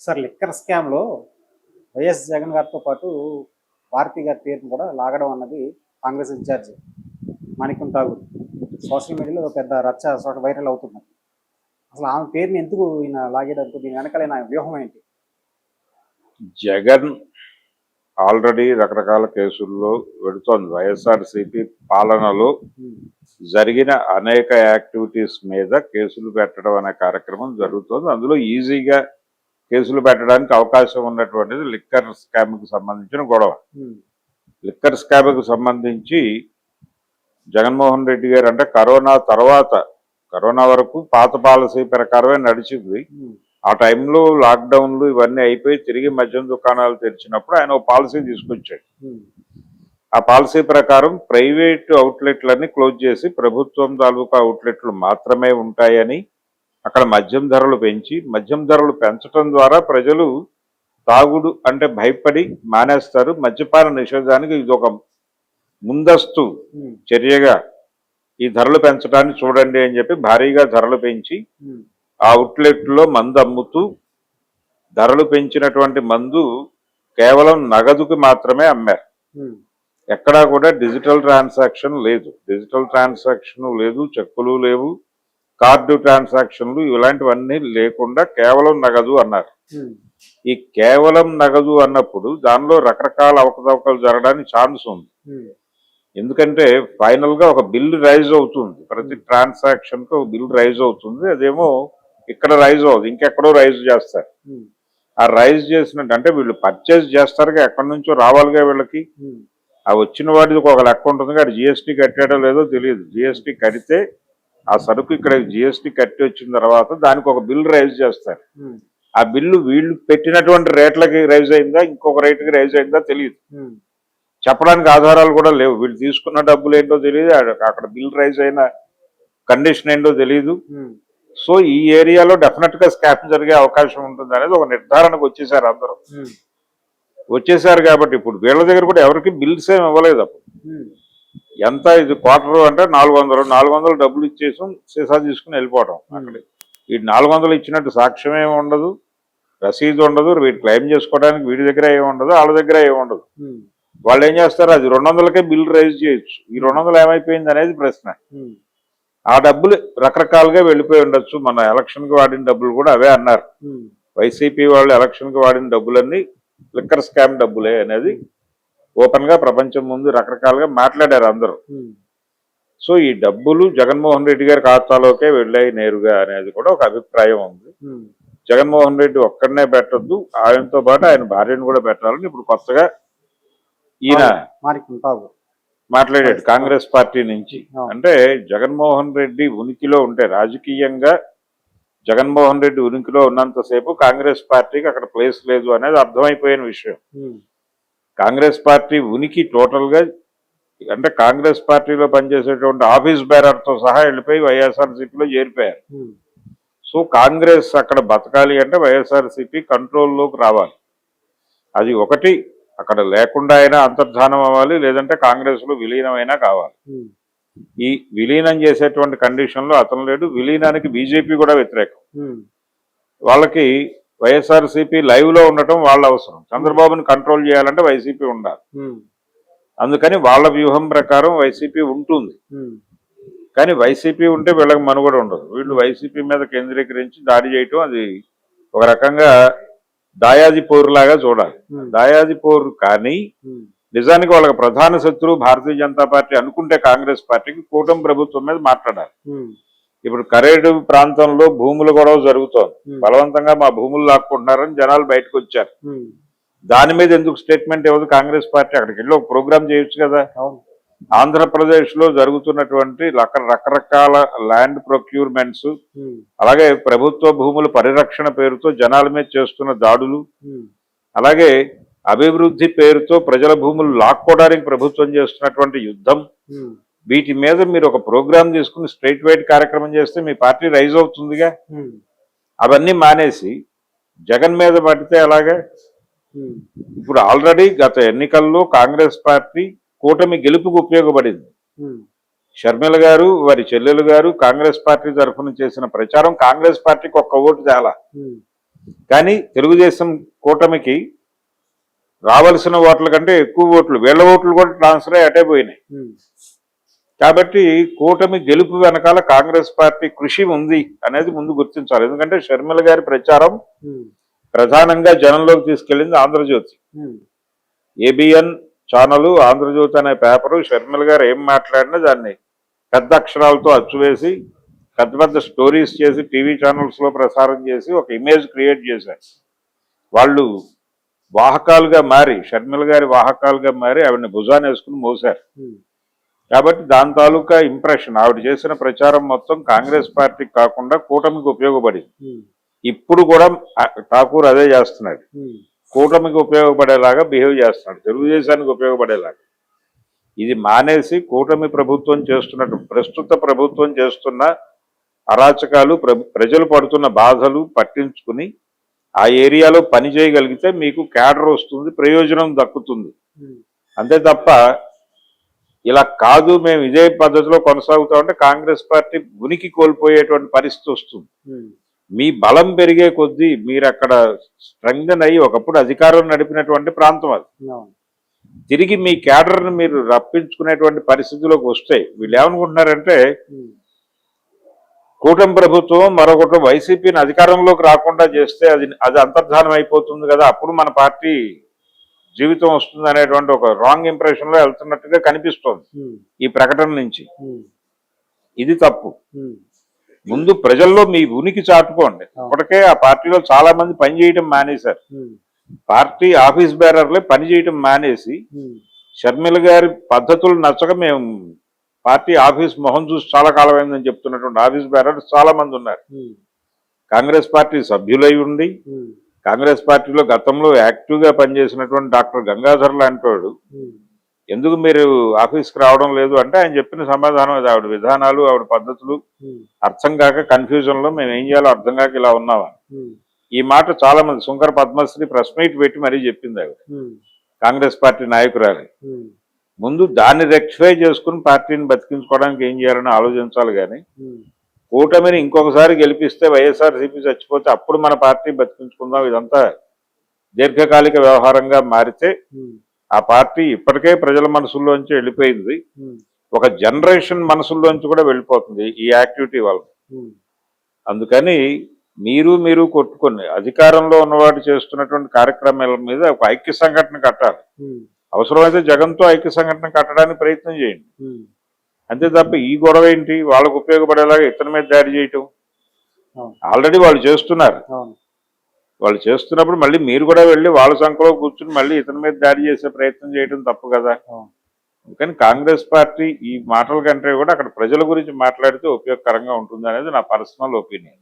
Sir liquor స్కామ్లో YS Jagan గారితో పాటు భారతి గారి పేరును కూడా లాగడం అన్నది కాంగ్రెస్ ఇన్ఛార్జ్ మాణిక్యం ఠాగూర్ సోషల్ మీడియాలో ఒక పెద్ద రచ్చ చోట వైరల్ అవుతుంది అసలు ఆమె పేరుని ఎందుకు ఈయన లాగేయడానికి దీని వెనకాలైన వ్యూహం ఏంటి? జగన్ ఆల్రెడీ రకరకాల కేసుల్లో పెడుతోంది వైఎస్ఆర్సీపీ పాలనలో జరిగిన అనేక యాక్టివిటీస్ మీద కేసులు పెట్టడం అనే కార్యక్రమం జరుగుతోంది. అందులో ఈజీగా కేసులు పెట్టడానికి అవకాశం ఉన్నటువంటిది లిక్కర్ స్కామ్కి సంబంధించిన గొడవ. లిక్కర్ స్కామ్కి సంబంధించి జగన్మోహన్ రెడ్డి గారు అంటే కరోనా తర్వాత కరోనా వరకు పాత పాలసీ ప్రకారమే నడిచింది. ఆ టైంలో లాక్డౌన్లు ఇవన్నీ అయిపోయి తిరిగి మద్యం దుకాణాలు తెరిచినప్పుడు ఆయన ఒక పాలసీ తీసుకొచ్చాడు. ఆ పాలసీ ప్రకారం ప్రైవేట్ అవుట్లెట్లన్నీ క్లోజ్ చేసి ప్రభుత్వం తాలూకా అవుట్లెట్లు మాత్రమే ఉంటాయని అక్కడ మద్యం ధరలు పెంచి మద్యం ధరలు పెంచడం ద్వారా ప్రజలు తాగుడు అంటే భయపడి మానేస్తారు. మద్యపాన నిషేధానికి ఇది ఒక ముందస్తు చర్యగా ఈ ధరలు పెంచడాన్ని చూడండి అని చెప్పి భారీగా ధరలు పెంచి ఆ అవుట్లెట్లో మందు అమ్ముతూ ధరలు పెంచినటువంటి మందు కేవలం నగదుకి మాత్రమే అమ్మారు. ఎక్కడా కూడా డిజిటల్ ట్రాన్సాక్షన్ లేదు. డిజిటల్ ట్రాన్సాక్షన్ లేదు చెక్కులు లేవు. కార్డు ట్రాన్సాక్షన్లు ఇలాంటివన్నీ లేకుండా కేవలం నగదు అన్నారు. ఈ కేవలం నగదు అన్నప్పుడు దానిలో రకరకాల అవకతవకలు జరగడానికి ఛాన్స్ ఉంది. ఎందుకంటే ఫైనల్గా ఒక బిల్ రైజ్ అవుతుంది. ప్రతి ట్రాన్సాక్షన్కు ఒక బిల్ రైజ్ అవుతుంది. అదేమో ఇక్కడ రైజ్ అవుతుంది ఇంకెక్కడో రైజ్ చేస్తారు. ఆ రైజ్ చేసినట్టు అంటే వీళ్ళు పర్చేజ్ చేస్తారుగా ఎక్కడి నుంచో రావాలిగా వీళ్ళకి. ఆ వచ్చిన వాటికి ఒక లెక్క ఉంటుంది కానీ జిఎస్టీ కట్టాడో లేదో తెలియదు. జిఎస్టీ కడితే ఆ సరుకు ఇక్కడ జిఎస్టీ కట్టి వచ్చిన తర్వాత దానికి ఒక బిల్ రైజ్ చేస్తారు. ఆ బిల్లు వీళ్ళు పెట్టినటువంటి రేట్లకి రైజ్ అయిందా ఇంకొక రేటుకి రైజ్ అయిందా తెలియదు. చెప్పడానికి ఆధారాలు కూడా లేవు. వీళ్ళు తీసుకున్న డబ్బులు ఏంటో తెలియదు. అక్కడ బిల్ రైజ్ అయిన కండిషన్ ఏంటో తెలియదు. సో ఈ ఏరియాలో డెఫినెట్గా స్కామ్ జరిగే అవకాశం ఉంటుంది అనేది ఒక నిర్ధారణకు వచ్చేసారు అందరూ. వచ్చేసారు కాబట్టి ఇప్పుడు వీళ్ళ దగ్గర కూడా ఎవరికి బిల్స్ ఏమి ఇవ్వలేదు అప్పుడు. ఎంత ఇది క్వార్టర్ అంటే నాలుగు వందలు నాలుగు వందలు డబ్బులు ఇచ్చేసాం సీసా తీసుకుని వెళ్ళిపోవడం అక్కడ ఈ నాలుగు వందలు ఇచ్చినట్టు సాక్ష్యం ఏమి ఉండదు రసీదు ఉండదు వీటి క్లెయిమ్ చేసుకోవడానికి వీడి దగ్గర ఏమి ఉండదు వాళ్ళ దగ్గర ఏమి ఉండదు. వాళ్ళు ఏం చేస్తారు అది రెండు వందలకే బిల్ రైజ్ చేయొచ్చు. ఈ రెండు వందలు ఏమైపోయింది అనేది ప్రశ్న. ఆ డబ్బులు రకరకాలుగా వెళ్ళిపోయి ఉండొచ్చు. మన ఎలక్షన్కి వాడిన డబ్బులు కూడా అవే అన్నారు. వైసీపీ వాళ్ళు ఎలక్షన్కి వాడిన డబ్బులన్నీ లిక్కర్ స్కామ్ డబ్బులే అనేది ఓపెన్గా ప్రపంచం ముందు రకరకాలుగా మాట్లాడారు అందరూ. సో ఈ డబ్బులు జగన్మోహన్ రెడ్డి గారి ఖాతాలోకే వెళ్ళాయి నేరుగా అనేది కూడా ఒక అభిప్రాయం ఉంది. జగన్మోహన్ రెడ్డి ఒక్కడనే పెట్టొద్దు ఆయనతో పాటు ఆయన భార్యను కూడా పెట్టాలని ఇప్పుడు కొత్తగా ఈయన మాట్లాడాడు కాంగ్రెస్ పార్టీ నుంచి. అంటే జగన్మోహన్ రెడ్డి ఉనికిలో ఉంటే రాజకీయంగా జగన్మోహన్ రెడ్డి ఉనికిలో ఉన్నంతసేపు కాంగ్రెస్ పార్టీకి అక్కడ ప్లేస్ లేదు అనేది అర్థమైపోయిన విషయం. కాంగ్రెస్ పార్టీ ఉనికి టోటల్గా అంటే కాంగ్రెస్ పార్టీలో పనిచేసేటువంటి ఆఫీస్ బేరర్తో సహా వెళ్ళిపోయి వైఎస్ఆర్సీపీలో చేరిపోయారు. ఉమ్, సో కాంగ్రెస్ అక్కడ బతకాలి అంటే వైఎస్ఆర్సీపీ కంట్రోల్లోకి రావాలి. అది ఒకటి అక్కడ లేకుండా అయినా అంతర్ధానం అవ్వాలి లేదంటే కాంగ్రెస్లో విలీనమైనా కావాలి. ఉమ్, ఈ విలీనం చేసేటువంటి కండిషన్లో అతను లేడు. విలీనానికి బీజేపీ కూడా వ్యతిరేకం. ఉమ్, వాళ్ళకి వైఎస్ఆర్సీపీ లైవ్లో ఉండటం వాళ్ళ అవసరం. చంద్రబాబుని కంట్రోల్ చేయాలంటే వైసీపీ ఉండాలి. అందుకని వాళ్ళ వ్యూహం ప్రకారం వైసీపీ ఉంటుంది. కానీ వైసీపీ ఉంటే వీళ్ళకి మనుగడ ఉండదు. వీళ్ళు వైసీపీ మీద కేంద్రీకరించి దాడి చేయటం అది ఒక రకంగా దాయాది పోరులాగా చూడాలి. దాయాది పోరు కానీ నిజానికి వాళ్ళకి ప్రధాన శత్రువు భారతీయ జనతా పార్టీ అనుకుంటే కాంగ్రెస్ పార్టీకి కూటమి ప్రభుత్వం మీద మాట్లాడాలి. ఇప్పుడు కరేడు ప్రాంతంలో భూముల గొడవ జరుగుతోంది. ఉమ్, బలవంతంగా మా భూములు లాక్కుంటున్నారని జనాలు బయటకు వచ్చారు. ఉమ్, దాని మీద ఎందుకు స్టేట్మెంట్ ఇవ్వదు? కాంగ్రెస్ పార్టీ అక్కడికి వెళ్ళి ఒక ప్రోగ్రామ్ చేయొచ్చు కదా. ఆంధ్రప్రదేశ్లో జరుగుతున్నటువంటి రక- రకరకాల ల్యాండ్ ప్రొక్యూర్మెంట్స్ ఉమ్, అలాగే ప్రభుత్వ భూముల పరిరక్షణ పేరుతో జనాల మీద చేస్తున్న దాడులు అలాగే అభివృద్ధి పేరుతో ప్రజల భూములు లాక్కోవడానికి ప్రభుత్వం చేస్తున్నటువంటి యుద్ధం వీటి మీద మీరు ఒక ప్రోగ్రామ్ తీసుకుని స్ట్రైట్ వైట్ కార్యక్రమం చేస్తే మీ పార్టీ రైజ్ అవుతుందిగా? అవన్నీ మానేసి జగన్ మీద పడితే అలాగే ఇప్పుడు ఆల్రెడీ గత ఎన్నికల్లో కాంగ్రెస్ పార్టీ కూటమి గెలుపుకు ఉపయోగపడింది. షర్మిల గారు వారి చెల్లెలు గారు కాంగ్రెస్ పార్టీ తరఫున చేసిన ప్రచారం కాంగ్రెస్ పార్టీకి ఒక్క ఓటు చాలా. కానీ తెలుగుదేశం కూటమికి రావలసిన ఓట్ల కంటే ఎక్కువ ఓట్లు వీళ్ళ ఓట్లు కూడా ట్రాన్స్ఫర్ అయ్యి అటే పోయినాయి. కాబట్టి కూటమి గెలుపు వెనకాల కాంగ్రెస్ పార్టీ కృషి ఉంది అనేది ముందు గుర్తించాలి. ఎందుకంటే షర్మిల గారి ప్రచారం ప్రధానంగా జనంలోకి తీసుకెళ్ళింది ఆంధ్రజ్యోతి. ఏబిఎన్ ఛానల్ ఆంధ్రజ్యోతి అనే పేపరు షర్మిల గారు ఏం మాట్లాడినా దాన్ని పెద్ద అక్షరాలతో అచ్చువేసి పెద్ద పెద్ద స్టోరీస్ చేసి టీవీ ఛానల్స్లో ప్రసారం చేసి ఒక ఇమేజ్ క్రియేట్ చేశారు. వాళ్ళు వాహకాలుగా మారి షర్మిల గారి వాహకాలుగా మారి ఆవిడని భుజాన్ని వేసుకుని మోసారు కాబట్టి దాని తాలూకా ఇంప్రెషన్ ఆవిడ చేసిన ప్రచారం మొత్తం కాంగ్రెస్ పార్టీకి కాకుండా కూటమికి ఉపయోగపడింది. ఉమ్, ఇప్పుడు కూడా ఠాకూర్ అదే చేస్తున్నాడు. ఉమ్, కూటమికి ఉపయోగపడేలాగా బిహేవ్ చేస్తున్నాడు. తెలుగుదేశానికి ఉపయోగపడేలాగా. ఇది మానేసి కూటమి ప్రభుత్వం చేస్తున్నట్టు ప్రస్తుత ప్రభుత్వం చేస్తున్న అరాచకాలు ప్ర- ప్రజలు పడుతున్న బాధలు పట్టించుకుని ఆ ఏరియాలో పని చేయగలిగితే మీకు క్యాడర్ వస్తుంది ప్రయోజనం దక్కుతుంది. ఉమ్, అంతే తప్ప ఇలా కాదు మేము ఇదే పద్ధతిలో కొనసాగుతామంటే కాంగ్రెస్ పార్టీ ఉనికి కోల్పోయేటువంటి పరిస్థితి వస్తుంది. మీ బలం పెరిగే కొద్దీ మీరు అక్కడ స్ట్రెంగ్న్ అయ్యి ఒకప్పుడు అధికారం నడిపినటువంటి ప్రాంతం అది. తిరిగి మీ క్యాడర్ని మీరు రప్పించుకునేటువంటి పరిస్థితిలోకి వస్తాయి వీళ్ళు ఏమనుకుంటున్నారంటే కూటమి ప్రభుత్వం మరొకటి వైసీపీని అధికారంలోకి రాకుండా చేస్తే అది అది అంతర్ధానం అయిపోతుంది కదా అప్పుడు మన పార్టీ జీవితం వస్తుంది అనేటువంటి ఒక రాంగ్ ఇంప్రెషన్లో వెళ్తున్నట్టుగా కనిపిస్తోంది ఈ ప్రకటన నుంచి. ఇది తప్పు. ముందు ప్రజల్లో మీ ఉనికి చాటుకోండి. ఇప్పటికే ఆ పార్టీలో చాలా మంది పనిచేయటం మానేశారు. పార్టీ ఆఫీస్ బేరర్లే పనిచేయటం మానేసి షర్మిల గారి పద్ధతులు నచ్చక మేము పార్టీ ఆఫీస్ మొహం చూసి చాలా కాలమైందని చెప్తున్నటువంటి ఆఫీస్ బేరర్స్ చాలా మంది ఉన్నారు కాంగ్రెస్ పార్టీ సభ్యులై ఉండి కాంగ్రెస్ పార్టీలో గతంలో యాక్టివ్గా పనిచేసినటువంటి డాక్టర్ గంగాధర్ లాంటి వాడు ఉమ్, ఎందుకు మీరు ఆఫీస్కి రావడం లేదు అంటే ఆయన చెప్పిన సమాధానం అది. ఆవిడ విధానాలు ఆవిడ పద్ధతులు అర్థం కాక కన్ఫ్యూజన్లో మేము ఏం చేయాలో అర్థం కాక ఇలా ఉన్నామా? ఉమ్, ఈ మాట చాలా మంది శంకర్ పద్మశ్రీ ప్రెస్ మీట్ పెట్టి మరీ చెప్పింది ఆవిడ. కాంగ్రెస్ పార్టీ నాయకురాలు. ముందు దాన్ని రెక్టిఫై చేసుకుని పార్టీని బతికించుకోవడానికి ఏం చేయాలని ఆలోచించాలి కానీ కూటమిని ఇంకొకసారి గెలిపిస్తే వైఎస్ఆర్సీపీ చచ్చిపోతే అప్పుడు మన పార్టీ బతికించుకుందాం. ఇదంతా దీర్ఘకాలిక వ్యవహారంగా మారితే ఆ పార్టీ ఇప్పటికే ప్రజల మనసుల్లోంచి వెళ్ళిపోయింది. ఒక జనరేషన్ మనసుల్లోంచి కూడా వెళ్ళిపోతుంది ఈ యాక్టివిటీ వల్ల. అందుకని మీరు మీరు కొట్టుకొని అధికారంలో ఉన్నవాడు చేస్తున్నటువంటి కార్యక్రమాల మీద ఒక ఐక్య సంఘటన కట్టాలి. అవసరమైతే జగన్తో ఐక్య సంఘటన కట్టడానికి ప్రయత్నం చేయండి. అంతే తప్ప ఈ గొడవ ఏంటి? వాళ్ళకు ఉపయోగపడేలాగా ఇతని మీద దాడి చేయటం. ఆల్రెడీ వాళ్ళు చేస్తున్నారు. వాళ్ళు చేస్తున్నప్పుడు మళ్ళీ మీరు కూడా వెళ్ళి వాళ్ళ సంఖలో కూర్చుని మళ్ళీ ఇతని మీద దాడి చేసే ప్రయత్నం చేయడం తప్పు కదా. అందుకని కాంగ్రెస్ పార్టీ ఈ మాటల కంటే కూడా అక్కడ ప్రజల గురించి మాట్లాడితే ఉపయోగకరంగా ఉంటుంది అనేది నా పర్సనల్ ఒపీనియన్.